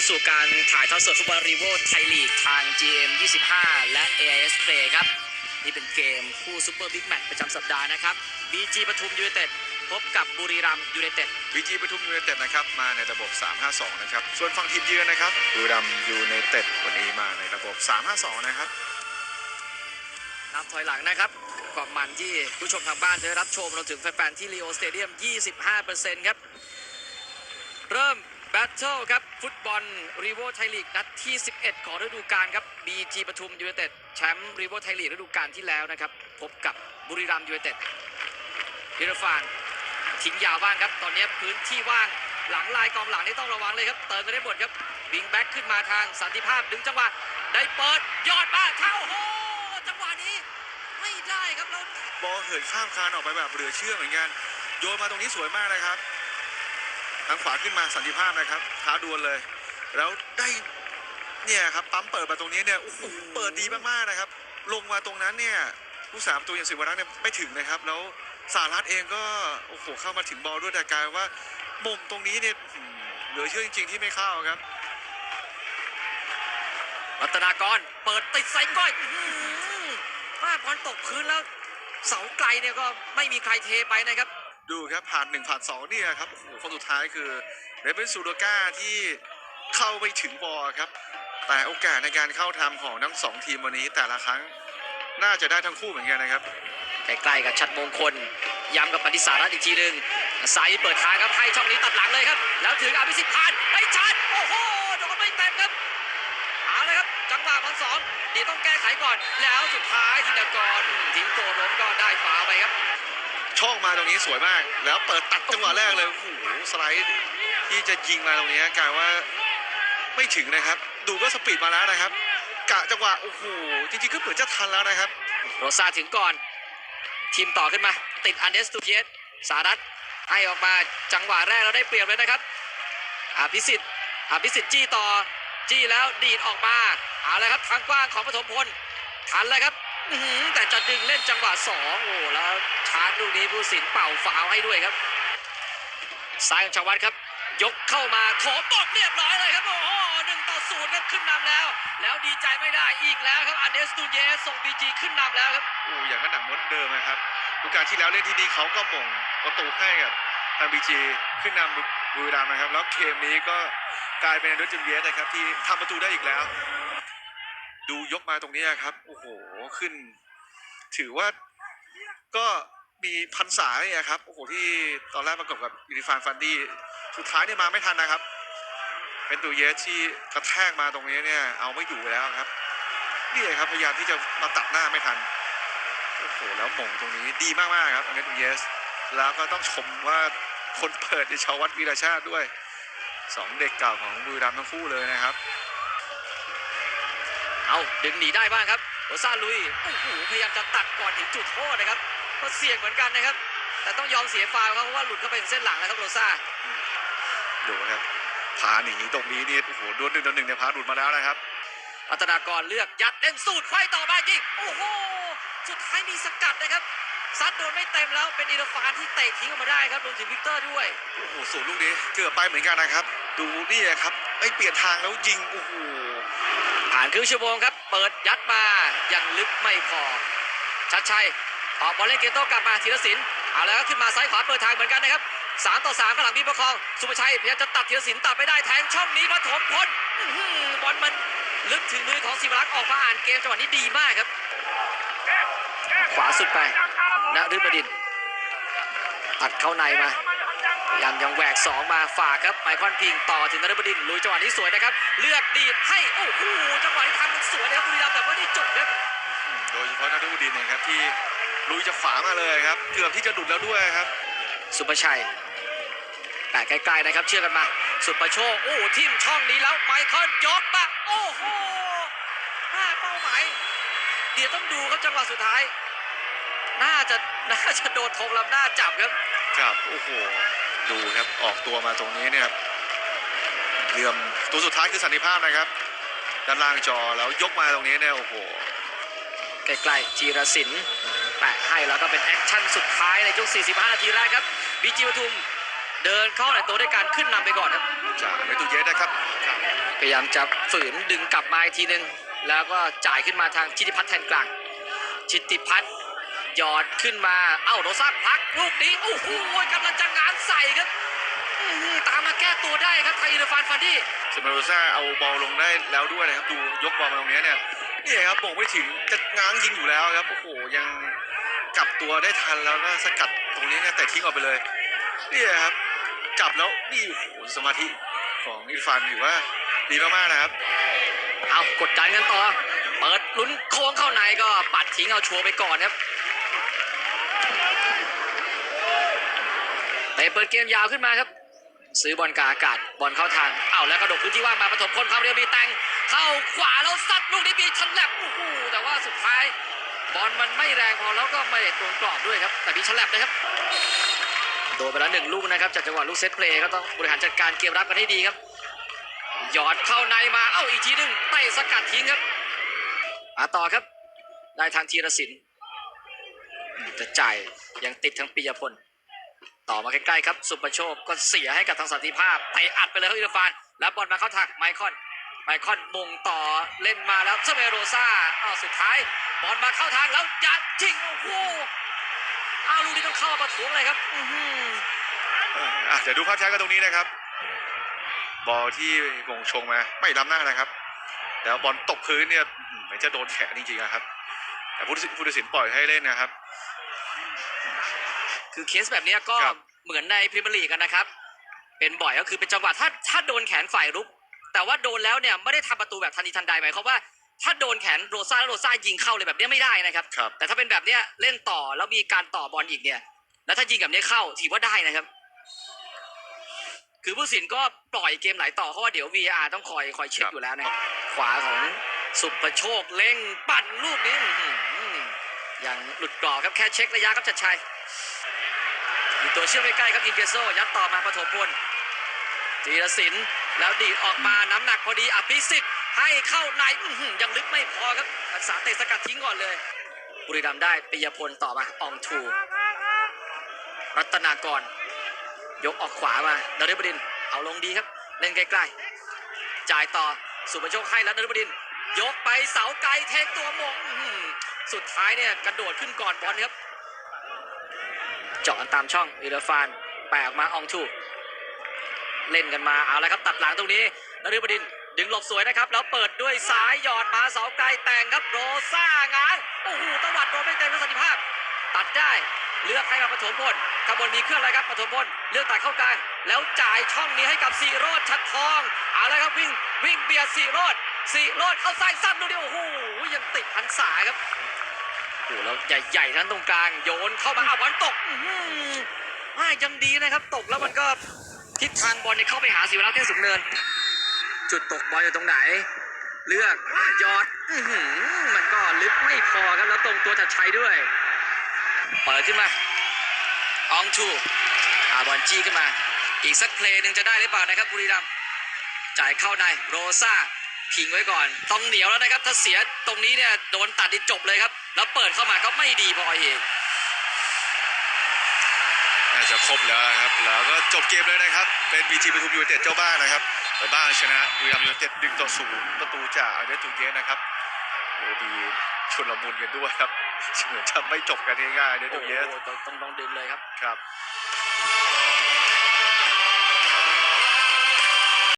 เข้าสู่การถ่ายทอดสดฟุตบอลรีโวไทยลีกทาง GM 25 และ AIS Play ครับ นี่เป็นเกมคู่ซูเปอร์บิ๊กแมตช์ประจำสัปดาห์นะครับ BG ปทุมยูไนเต็ดพบกับบุรีรัมย์ยูไนเต็ดวีจีปทุมยูไนเต็ดนะครับมาในระบบ 352 นะครับ ส่วนฝั่งทีมเยือนนะครับบุรีรัมย์ยูไนเต็ดวันนี้มาในระบบ 352 นะครับนับถอยหลังนะครับความมันที่ผู้ชมทางบ้านจะได้รับชมรวมถึงแฟนๆที่ลีโอสเตเดียม 25%ครับ เริ่ม แบทเทิลครับ ฟุตบอลรีโวไทยลีกนัดที่ 11 ของฤดูกาลครับ BG ปทุมยูไนเต็ดแชมป์รีโวไทยลีกฤดูกาลที่แล้วนะครับ พบกับบุรีรัมยูไนเต็ดพิรฟานทิ้งยาวบ้างครับ ตอนนี้พื้นที่ว่างหลังลายกองหลังนี่ต้องระวังเลยครับ เติมกันได้หมดครับบิงแบ็กขึ้นมาทางสันติภาพดึงจังหวะได้เปิดยอดมาเข้าโอ้โหจังหวะนี้ ไม่ได้ครับแล้วบอลเหินข้ามคานออกไปแบบเหลือเชื่อเหมือนกันโยนมาตรงนี้สวยมากนะครับ ทางขวาขึ้นมาสันติภาพนะครับท้าดวลเลย แล้วได้เนี่ยครับปั๊มเปิดมาตรงนี้เนี่ยโอ้โหเปิดดีมากๆนะครับ ลงมาตรงนั้นเนี่ยผู้สามตัวอย่างสิวรักษ์เนี่ยไม่ถึงนะครับ แล้วสารัตเองก็โอ้โหเข้ามาถึงบอลด้วยแต่กลายว่ามุมตรงนี้เนี่ยเหลือเชื่อจริง ๆ ที่ไม่เข้าครับรัตนากรเปิดติดใส่ก้อยอ้าบอลตกพื้นแล้ว เสาไกลเนี่ยก็ไม่มีใครเทไปนะครับ ดูครับผ่าน1ผ่าน2เนี่ยครับโอ้โหคนสุดท้ายคือเรเบนซูโดก้าที่เข้าไปถึงบอลครับ แต่โอกาสในการเข้าทำของทั้งสองทีมวันนี้ แต่ละครั้งน่าจะได้ทั้งคู่เหมือนกันนะครับใกล้ๆกับชัดมงคลย้ำกับปฏิสารัตอีกทีหนึ่งไซด์เปิดทางครับให้ช่องนี้ตัดหลังเลยครับ แล้วถึงอภิสิทธิ์ผ่านไปชัดโอ้โหโดนไม่เต็มครับเอาเลยครับจังหวะพันสองเดี๋ยวต้องแก้ไขก่อน แล้วสุดท้ายธินกรทิ้งตัวล้มก็ได้ฝาไปครับ ช่องมาตรงนี้สวยมาก แล้วเปิดตัดจังหวะแรกเลยโอ้โหสไลด์ที่จะยิงมาตรงนี้กลายว่าไม่ถึงนะครับ ดูก็สปีดมาแล้วนะครับ กะจังหวะโอ้โหจริงๆก็เหมือนจะทันแล้วนะครับ โรซาถึงก่อน ทีมต่อขึ้นมา ติดอันเดสตูเยสสารัตให้ออกมาจังหวะแรกเราได้เปรียบเลยนะครับอภิสิทธิ์อภิสิทธิ์จี้ต่อจี้แล้วดีดออกมาเอาละครับทางกว้างของปฐมพลทันแล้วครับแต่จะดึงเล่นจังหวะสองโอ้แล้ว ชาร์จลูกนี้ผู้สินเป่าฟาวให้ด้วยครับซ้ายของชาวัตครับ ยกเข้ามาโถมตกเรียบร้อยเลยครับโอ้โหหนึ่งต่อศูนย์ครับขึ้นนำแล้ว แล้วดีใจไม่ได้อีกแล้วครับอันเดสตูเยสส่งบีจีขึ้นนำแล้วครับโอ้อย่างนั้นหนังม้วนเดิมนะครับดูการที่แล้วเล่นที่นี่เขาก็หม่งประตูให้กับทางบีจีขึ้นนำบุรีรัมย์นะครับ แล้วเกมนี้ก็กลายเป็นอนุจิมเยสนะครับที่ทำประตูได้อีกแล้ว ดูยกมาตรงนี้ครับโอ้โหขึ้น ถือว่าก็ มีพันษาเนี่ยครับโอ้โหที่ตอนแรกประกบกับยูนิฟานฟันดี้สุดท้ายเนี่ยมาไม่ทันนะครับ เป็นตูเยสที่กระแทกมาตรงนี้เนี่ยเอาไม่อยู่แล้วครับนี่ครับพยายามที่จะมาตัดหน้าไม่ทันโอ้โหแล้วมงตรงนี้ดีมากๆครับอันนี้ตูเยสแล้วก็ต้องชมว่าคนเปิดในชาววัดวีรชาติด้วยสองเด็กเก่าของบุรีรัมย์ทั้งคู่เลยนะครับ เอาดึงหนีได้บ้างครับโรซาลุยโอ้โหพยายามจะตัดก่อนถึงจุดโทษนะครับ ก็เสี่ยงเหมือนกันนะครับ แต่ต้องยอมเสียฟาวล์ครับเพราะว่าหลุดเข้าไปถึงเส้นหลังแล้วครับโรซาดูครับพาหนีตรงนี้นี่โอ้โหดวลหนึ่งต่อหนึ่งเนี่ยพาหลุดมาแล้วนะครับรัตนากรเลือกยัดเล่นสูตรไขว้ต่อมายิงโอ้โหสุดท้ายมีสกัดนะครับซัดโดนไม่เต็มแล้วเป็นอีรฟานที่เตะทิ้งออกมาได้ครับรวมถึงวิกเตอร์ด้วยโอ้โหสูลูกนี้เกือบไปเหมือนกันนะครับ ดูนี่ครับไอ้ยเปลี่ยนทางแล้วยิงโอ้โหผ่านครึ่งชั่วโมงครับ เปิดยัดมายังลึกไม่พอชัดชัย ออกบอลเล่นเกมโต้กลับมาธีรศิลป์เอาแล้วก็ขึ้นมาซ้ายขวาเปิดทางเหมือนกันนะครับสามต่อสามข้างหลังมีประคอง สุภชัยพยายามจะตัดธีรศิลป์ตัดไม่ได้แทงช่องนี้ปฐมพลบอลมันลึกถึงมือของศิวรักษ์ออกมาอ่านเกมจังหวะนี้ดีมากครับ ขวาสุดไปนะฤบดินตัดเข้าในมายายามยังแหวกสองมาฝากครับไมคอนพิงต่อถึงนฤบดินลุยจังหวะนี้สวยนะครับ เลือกดีดให้โอ้โหจังหวะนี้ทำมันสวยนะครับบุรีรัมย์แต่ว่าได้จุดครับโดยเฉพาะนาดูดินนี่ยครับที่ ลุยจะขวามาเลยครับ เกือบที่จะดุดแล้วด้วยครับ สุภชัยแปะใกล้ๆนะครับเชื่อกันมา สุประโชคโอ้ทิมช่องนี้แล้วไมเคิลยกมาโอ้โหหน้าเป้าหมายเดี๋ยวต้องดูครับจังหวะสุดท้าย น่าจะน่าจะโดนธงลำหน้าจับครับครับโอ้โหดูครับออกตัวมาตรงนี้เนี่ยครับเหลื่อมตัวสุดท้ายคือสันติภาพนะครับ ด้านล่างจอแล้วยกมาตรงนี้เนี่ยโอ้โหใกล้ๆจีรศิลป์ แปะให้แล้วก็เป็นแอคชั่นสุดท้ายในช่วง 45 นาทีแรกครับบีจีปทุมเดินเข้าในตัวด้วยการขึ้นนำไปก่อนครับจากเมตุเยสนะครับครับ พยายามจะฝืนดึงกลับมาอีกทีหนึ่งแล้วก็จ่ายขึ้นมาทางชิติพัฒน์แทนกลาง ชิติพัฒน์หยอดขึ้นมา เอ้าโรซ่าพลักลูกนี้ โอ้โหกำลังจะงานใส่ครับอื้อหือตามมาแก้ตัวได้ครับไทยอิรฟานฟาดี้สมาโรซ่าเอาบอลลงได้แล้วด้วยนะครับ ดูยกบอลมาตรงเนี้ย เนี่ยครับบ่งไม่ถึงจะง้างยิงอยู่แล้วครับโอ้โหยังกลับตัวได้ทันแล้วก็สกัดตรงนี้นี่ยแต่ทิ้งออกไปเลยนี่ครับจับแล้วนี่โอ้โหสมาธิของอิรฟานถือว่าดีมากๆนะครับ เอากดดันกันต่อ เปิดลุ้นโค้งเข้าในก็ปัดทิ้งเอาชัวร์ไปก่อนครับเตะเปิดเกมยาวขึ้นมาครับ ซื้อบอลกาอากาศบอลเข้าทางเอาแล้วกระโดกพื้นที่ว่างมาปฐมพลความเร็วมีแตง เข้าขวาแล้วซัดลูกนี้มีชันแลบโอ้โหแต่ว่าสุดท้ายบอลมันไม่แรงพอแล้วก็ไม่ได้ตรงกรอบด้วยครับ แต่มีชันแลบนะครับโดนไปแล้วหนึ่งลูกนะครับจากจังหวะลูกเซตเพลย์ก็ต้องบริหารจัดการเกมรับกันให้ดีครับหยอดเข้าในมาเอ้าอีกทีหนึงเตะสกัดทิ้งครับมาต่อครับ ได้ทางธีรศิลป์จะจ่ายยังติดทั้งปิยพลต่อมาใกล้ๆครับ สุประโชคก็เสียให้กับทางสันติภาพเตะอัดไปเลยครับอิรฟาน แล้วบอลมาเข้าทางไมคอน ไมคอนมงต่อเล่นมาแล้วเซเมโรซ่าอ้าวสุดท้ายบอลมาเข้าทางแล้วยัดจริงโอ้โหอ้าวลูกนี้ต้องเข้ามาประท้วงเลยครับอื้อหืออะเดี๋ยวดูภาพช้ากันตรงนี้นะครับ บอลที่วงชงมาไม่ล้ำหน้านะครับ แล้วบอลตกพื้นเนี่ยอื้อหือเหมือนจะโดนแขนจริงๆนะครับ แต่ผู้ตัดสินผู้ตัดสินปล่อยให้เล่นนะครับ คือเคสแบบเนี้ยก็ครับ เหมือนในพรีเมียร์ลีกกันนะครับ เป็นบ่อยก็คือเป็นจังหวะถ้าถ้าโดนแขนฝ่ายรุก แต่ว่าโดนแล้วเนี่ยไม่ได้ทำประตูแบบทันทีทันใดหมายความว่าถ้าโดนแขนโรซ่าแล้วโรซ่ายิงเข้าเลยแบบเนี้ยไม่ได้นะครับครับ แต่ถ้าเป็นแบบเนี้ยเล่นต่อแล้วมีการต่อบอลอีกเนี่ย แล้วถ้ายิงแบบนี้เข้าถือว่าได้นะครับ คือผู้สินก็ปล่อยเกมไหลต่อเพราะว่าเดี๋ยว VAR ต้องคอยคอยเช็คครับอยู่แล้วนะครับขวาของสุประโชคเล่งปั่นลูกนี้อื้อหือยังหลุดกรอบครับแค่เช็คระยะครับชัดชัยมีตัวเชื่อมใกล้ๆครับอินเกโซยัดต่อมาปฐมพลจีรศิลป์ แล้วดีดออกมาน้ำหนักพอดีอภิสิทธิ์ให้เข้าในยังลึกไม่พอครับรักษาเตะสกัดทิ้งก่อนเลย บุรีรัมย์ได้ปิยพลต่อมาอองทู รัตนากร ยกออกขวามานฤบดิน เอาลงดีครับ เล่นใกล้ๆจ่ายต่อสุประโชคให้แล้วนฤบดิน ยกไปเสาไกลเทคตัวมงสุดท้ายเนี่ยกระโดดขึ้นก่อนบอลครับเจาะตามช่องอิรฟานแปะออกมาอองทู เล่นกันมาเอาละครับตัดหลังตรงนี้นฤบดินดึงหลบสวยนะครับ แล้วเปิดด้วยซ้ายหยอดมาเสาไกลแต่งครับโรซ่างานโอ้โหตวัดโดนไม่เต็มประสิทธิภาพ ตัดได้เลือกให้กับปฐมพลขบวนมีเครื่องอะไรครับปฐมพลเลือกตัดเข้ากลางแล้วจ่ายช่องนี้ให้กับสีโรดชัดทองเอาละครับวิ่งวิ่งเบียดสีโรดสีโรดเข้าซ้ายซ้ำดูดิโอ้โหยังติดพันษาครับโอ้โหแล้วใหญ่ๆทั้งตรงกลางโยนเข้ามาอาวบอลตกอื้อหืออ่ายังดีนะครับ ตกแล้วมันก็ ทิศทางบอลเนี่ยเข้าไปหาศิวรักษ์เทพสุนเนิน จุดตกบอลอยู่ตรงไหน เลือกยอดอื้อหือมันก็ลึกไม่พอครับแล้วตรงตัวชัดชัยด้วย เปิดขึ้นมา อองชูอาบอลจี้ขึ้นมา อีกสักเพลย์หนึ่งจะได้หรือเปล่านะครับบุรีรัมย์จ่ายเข้าในโรซ่าพิงไว้ก่อน ต้องเหนียวแล้วนะครับ ถ้าเสียตรงนี้เนี่ยโดนตัดนี่จบเลยครับ แล้วเปิดเข้ามาก็ไม่ดีพออีกน่า จะครบแล้วนะครับ แล้วก็จบเกมเลยนะครับ เป็นบีจีปทุมยูไนเต็ดเจ้าบ้านนะครับไปบ้านชนะบุรีรัมย์ยูไนเต็ดดึงต่อศูนย์ประตูจากอาเดตูเยสนะครับโอ้ดีชนละมุนกันด้วยครับเหมือนจะไม่จบกันง่ายๆอาเดโอ้ตูโหเยสต้องต้องต้องดึงเลยครับครับ